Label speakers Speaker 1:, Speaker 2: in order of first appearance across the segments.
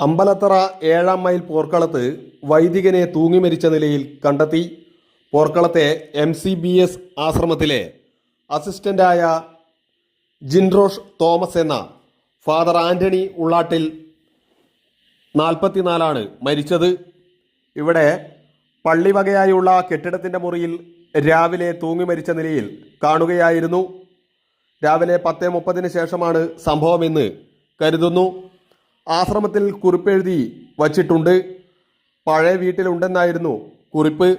Speaker 1: അമ്പലത്തറ ഏഴാം മൈൽ പോർക്കളത്ത് വൈദികനെ തൂങ്ങി മരിച്ച നിലയിൽ കണ്ടെത്തി. പോർക്കളത്തെ എം സി ബി എസ് ആശ്രമത്തിലെ അസിസ്റ്റന്റായ ജിൻറോഷ് തോമസ് എന്ന ഫാദർ ആന്റണി ഉള്ളാട്ടിൽ നാൽപ്പത്തിനാലാണ് മരിച്ചത്. ഇവിടെ പള്ളിവകയായുള്ള കെട്ടിടത്തിന്റെ മുറിയിൽ രാവിലെ തൂങ്ങി മരിച്ച നിലയിൽ കാണുകയായിരുന്നു. രാവിലെ പത്ത് മുപ്പതിന് ശേഷമാണ് സംഭവമെന്ന് കരുതുന്നു. ആശ്രമത്തിൽ കുറിപ്പെഴുതി വച്ചിട്ടുണ്ട്. പഴയ വീട്ടിലുണ്ടെന്നായിരുന്നു കുറിപ്പ്.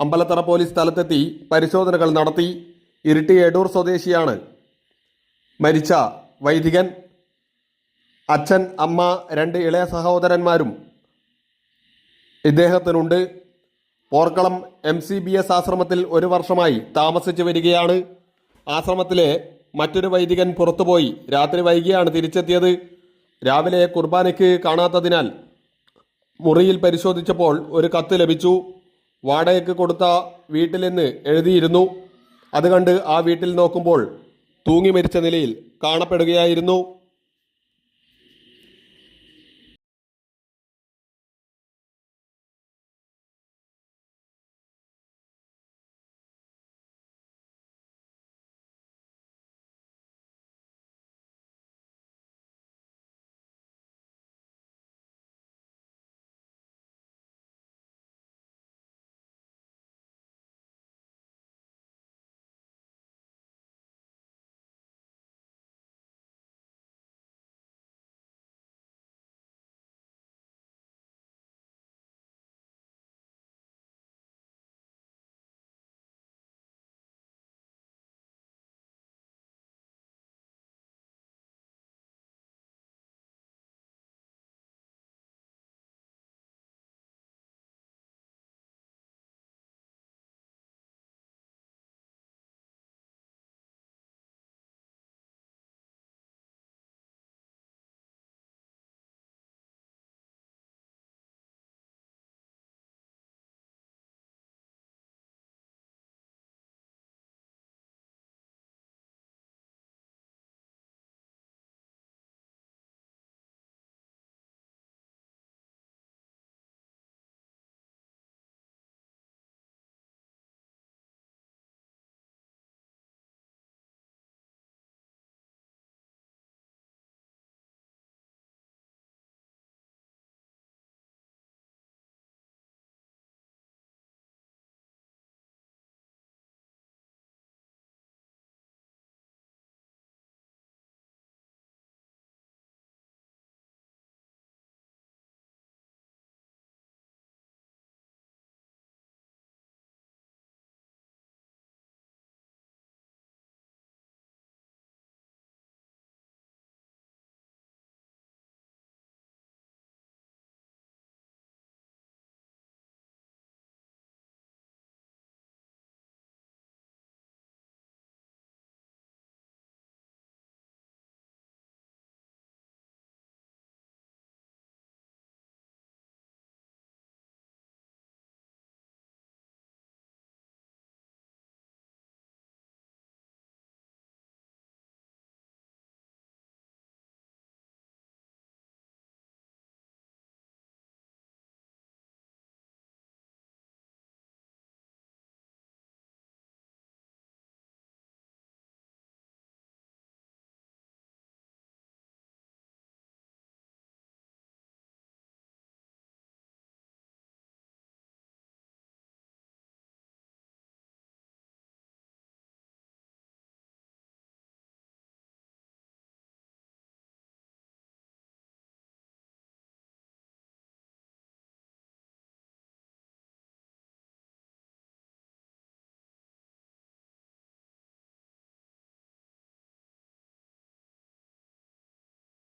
Speaker 1: അമ്പലത്തറ പോലീസ് സ്ഥലത്തെത്തി പരിശോധനകൾ നടത്തി. ഇരിട്ടി എടൂർ സ്വദേശിയാണ് മരിച്ച വൈദികൻ. അച്ഛൻ അമ്മ രണ്ട് ഇളയ സഹോദരന്മാരും ഇദ്ദേഹത്തിനുണ്ട്. Porkkalam M C B S ആശ്രമത്തിൽ ഒരു വർഷമായി താമസിച്ചു വരികയാണ്. ആശ്രമത്തിലെ മറ്റൊരു വൈദികൻ പുറത്തുപോയി. രാത്രി വൈകിയാണ് തിരിച്ചെത്തിയത്. രാവിലെ കുർബാനയ്ക്ക് കാണാത്തതിനാൽ മുറിയിൽ പരിശോധിച്ചപ്പോൾ ഒരു കത്ത് ലഭിച്ചു. വാടകയ്ക്ക് കൊടുത്ത വീട്ടിലെന്ന് എഴുതിയിരുന്നു. അത് കണ്ട് ആ വീട്ടിൽ നോക്കുമ്പോൾ തൂങ്ങി മരിച്ച നിലയിൽ കാണപ്പെടുകയായിരുന്നു.